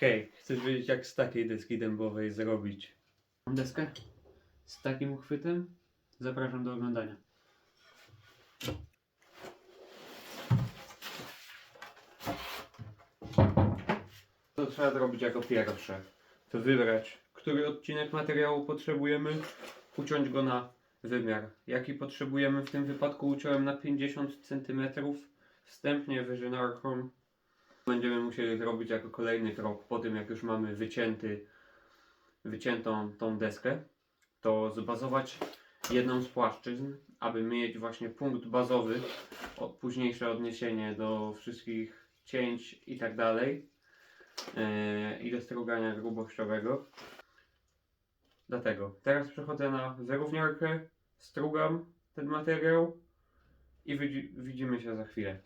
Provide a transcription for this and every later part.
Hej, chcesz wiedzieć jak z takiej deski dębowej zrobić? Mam deskę z takim uchwytem? Zapraszam do oglądania. Co trzeba zrobić jako pierwsze? To wybrać, który odcinek materiału potrzebujemy, uciąć go na wymiar. Jaki potrzebujemy w tym wypadku uciąłem na 50 cm. Wstępnie wyżynarką będziemy musieli zrobić jako kolejny krok po tym jak już mamy wycięty, wyciętą tą deskę, to zbazować jedną z płaszczyzn, aby mieć właśnie punkt bazowy, późniejsze odniesienie do wszystkich cięć i tak dalej yy, i do strugania grubościowego. Dlatego teraz przechodzę na wyrówniarkę, strugam ten materiał i widzi, widzimy się za chwilę.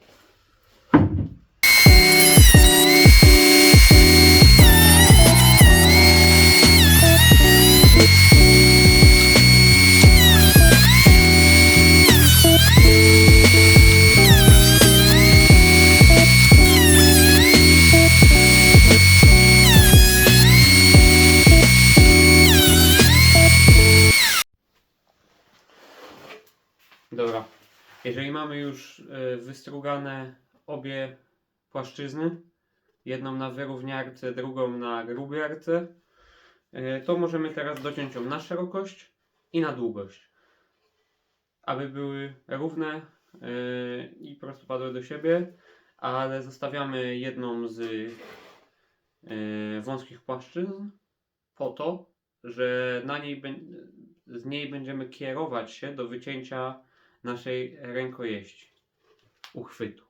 Jeżeli mamy już e, wystrugane obie płaszczyzny, jedną na wyrówniarce, drugą na grubiarce, e, to możemy teraz dociąć ją na szerokość i na długość. Aby były równe e, i prostopadłe do siebie, ale zostawiamy jedną z wąskich płaszczyzn po to, że na niej z niej będziemy kierować się do wycięcia naszej rękojeści, uchwytu.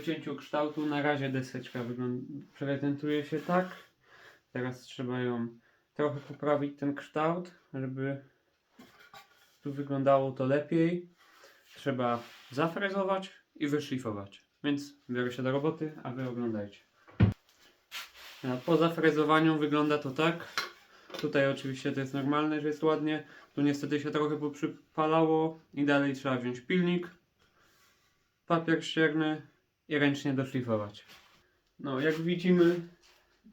Po wycięciu kształtu na razie deseczka wygląda, prezentuje się tak. Teraz trzeba ją trochę poprawić ten kształt, żeby tu wyglądało to lepiej. Trzeba zafrezować i wyszlifować. Więc biorę się do roboty, a wy oglądajcie. Po zafrezowaniu wygląda to tak. Tutaj oczywiście to jest normalne, że jest ładnie. Tu niestety się trochę poprzypalało i dalej trzeba wziąć pilnik, papier ścierny i ręcznie doszlifować. No, jak widzimy,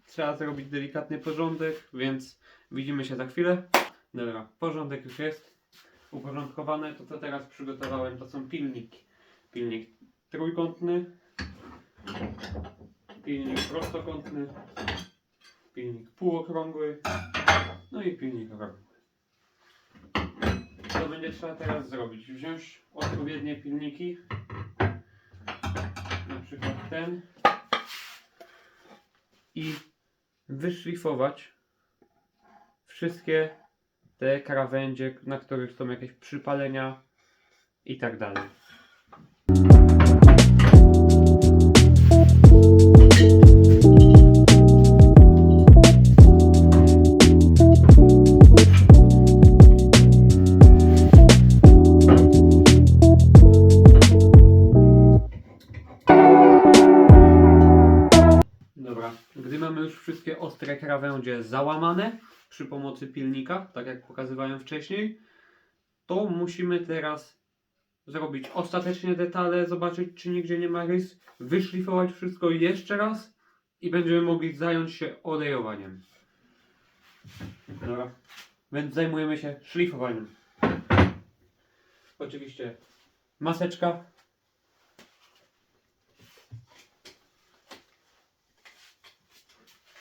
trzeba zrobić delikatny porządek, więc widzimy się za chwilę. Dobra, porządek już jest uporządkowane. To co teraz przygotowałem to są pilniki. Pilnik trójkątny, pilnik prostokątny, pilnik półokrągły, no i pilnik okrągły. Co będzie trzeba teraz zrobić? Wziąć odpowiednie pilniki, i wyszlifować wszystkie te krawędzie, na których są jakieś przypalenia i tak dalej. Gdy mamy już wszystkie ostre krawędzie załamane przy pomocy pilnika, tak jak pokazywałem wcześniej, to musimy teraz zrobić ostatecznie detale, zobaczyć czy nigdzie nie ma rys, wyszlifować wszystko jeszcze raz i będziemy mogli zająć się olejowaniem. Dobra, więc zajmujemy się szlifowaniem. Oczywiście maseczka,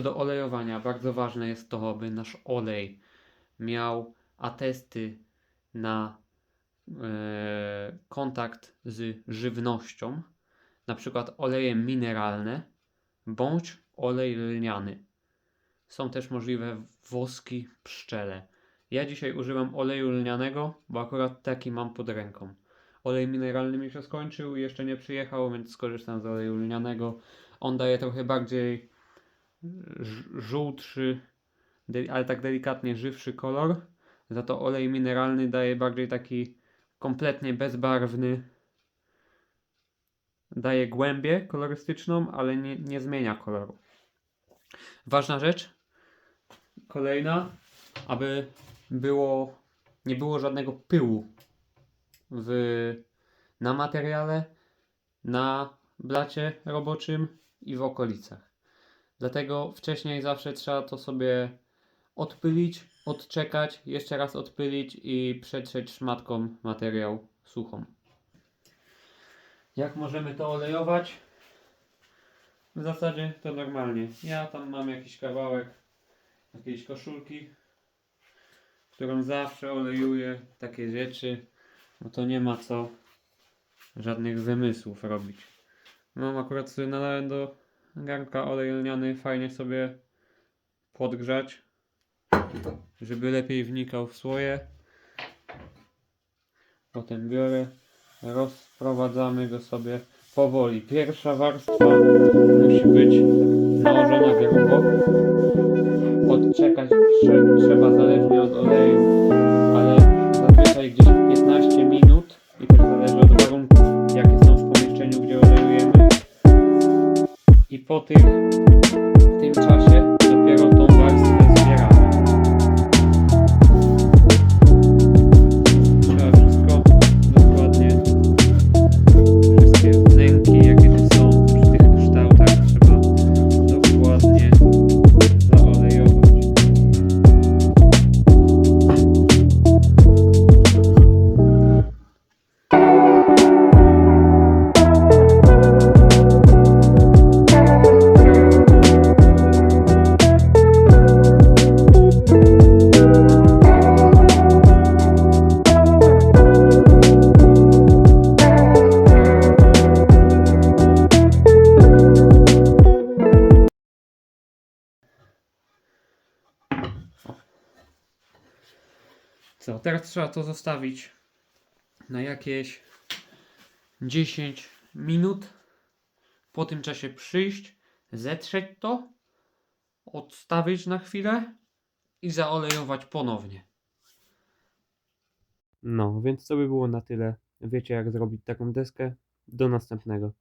Co do olejowania, bardzo ważne jest to, aby nasz olej miał atesty na e, kontakt z żywnością, na przykład oleje mineralne bądź olej lniany. Są też możliwe woski pszczele. Ja dzisiaj używam oleju lnianego, bo akurat taki mam pod ręką. Olej mineralny mi się skończył i jeszcze nie przyjechał, więc skorzystam z oleju lnianego. On daje trochę bardziej żółtszy, ale tak delikatnie żywszy kolor. Za to olej mineralny daje bardziej taki kompletnie bezbarwny. Daje głębię kolorystyczną, ale nie, nie zmienia koloru. Ważna rzecz, kolejna, aby było, nie było żadnego pyłu w, na materiale, na blacie roboczym i w okolicach. Dlatego wcześniej zawsze trzeba to sobie odpylić, odczekać, jeszcze raz odpylić i przetrzeć szmatką materiał suchą. Jak możemy to olejować? W zasadzie to normalnie. Ja tam mam jakiś kawałek jakiejś koszulki, którą zawsze olejuję takie rzeczy, bo to nie ma co żadnych wymysłów robić. Mam akurat sobie nalałem do garnka olej lniany, fajnie sobie podgrzać, żeby lepiej wnikał w słoje. Potem biorę, rozprowadzamy go sobie powoli. Pierwsza warstwa musi być nałożona grubo. Odczekać trze- trzeba zależnie od oleju, I teraz trzeba to zostawić na jakieś 10 minut. Po tym czasie przyjść, zetrzeć to, odstawić na chwilę i zaolejować ponownie. No, więc to by było na tyle. Wiecie jak zrobić taką deskę. Do następnego.